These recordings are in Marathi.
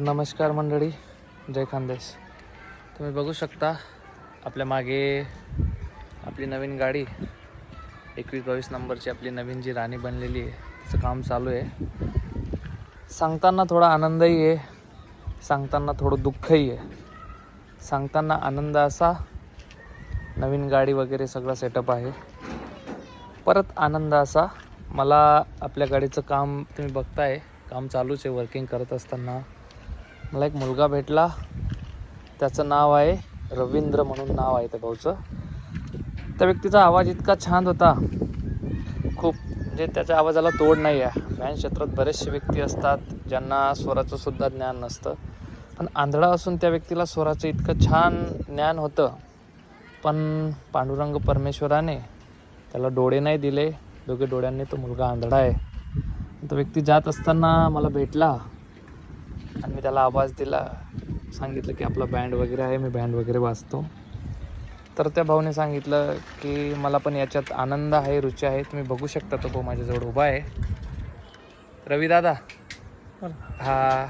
नमस्कार मंडळी जय खानदेश. तुम्ही बघू शकता आपल्या मागे आपली नवीन गाडी एकवीस बावीस नंबरची आपली नवीन जी राणी बनलेली आहे तिचं काम चालू आहे. सांगताना थोडा आनंदही आहे सांगताना थोडं दुःखही आहे. सांगताना आनंद असा नवीन गाडी वगैरे सगळं सेटअप आहे. परत आनंद असा मला आपल्या गाडीचं काम तुम्ही बघताय काम चालूच आहे वर्किंग करत असताना. मला एक मुलगा भेटला. त्याचं नाव आहे रवींद्र म्हणून नाव आहे त्या भाऊचं. त्या व्यक्तीचा आवाज इतका छान होता. खूप म्हणजे त्याच्या आवाजाला तोड नाही आहे गायन क्षेत्रात बरेचसे व्यक्ती असतात ज्यांना स्वराचं सुद्धा ज्ञान नसतं. पण आंधळा असून त्या व्यक्तीला स्वराचं इतकं छान ज्ञान होतं. पण पांडुरंग परमेश्वराने त्याला डोळे नाही दिले. दोघे डोळ्यांनी तो मुलगा आंधळा आहे. तो व्यक्ती जात असताना मला भेटला. आणि मी त्याला आवाज दिला. सांगितलं की आपला बँड वगैरे आहे मी बँड वगैरे वाजतो. तर त्या भाऊने सांगितलं की मला पण याच्यात आनंद आहे रुची आहे. तुम्ही बघू शकता तो भाऊ माझ्याजवळ उभा आहे. रवी दादा. हा.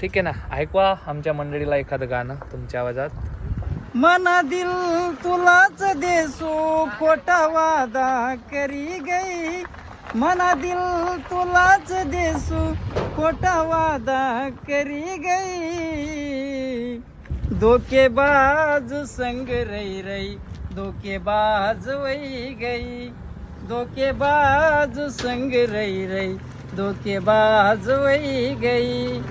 ठीक आहे ना. ऐकवा आमच्या मंडळीला एखादं गाणं तुमच्या आवाजात. मना दिल तुलाच देसू खोटा वादा करी गई. मना दिल तुलाच देसू खोटा वादा करी गई. धोकेबाज संग रही रही धोकेबाज वही गई. धोकेबाज संग रही रही धोकेबाज वही गई.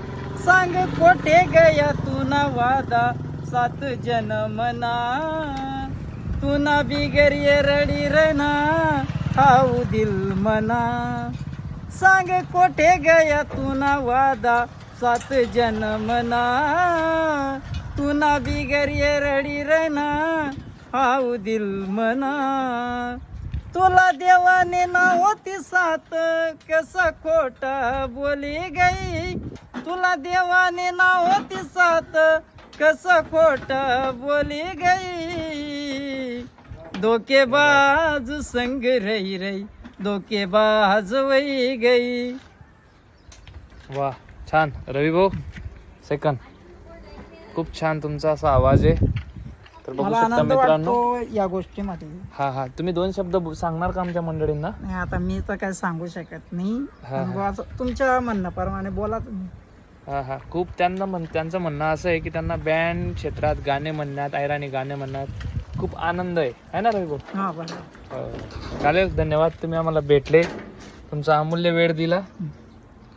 सांग कोठे गया तू ना वादा सात जन्मना तू ना बिगरिये रडी रना हाऊ दिल मना. सांग कोठे गया तुना वादा? सात जन्मना तुना ना बिगर ये रडी रना. हाऊ दिल मना. तुला देवाने ना होती साथ कसा खोटा बोली गई? तुला देवाने ना होती साथ कसा खोटा बोली गई? धोकेबाज संग रही रही धोकेबाज वही गई. वा छान. रवी भाऊ सेकंद खूप छान तुमचा असा आवाज आहे. तर बघू मला शकता आनंद मित्रांनो. वाटतो या गोष्टीमध्ये. हा हा. तुम्ही दोन शब्द बो- सांगणार का आमच्या मंडळींना? नाही आता मी तर काय सांगू शकत नाही. हा, हा. असं तुमच्या म्हणण्याप्रमाणे बोला तुम्ही. हा हा. खूप त्यांना म्हण त्यांचं म्हणणं असं आहे की त्यांना बँड क्षेत्रात गाणे म्हणण्यात ऐराणी गाणे म्हणण्यात खूप आनंद आहे. है ना रवी भाऊ हा. चालेल धन्यवाद. तुम्ही आम्हाला भेटले. तुमचा अमूल्य वेळ दिला.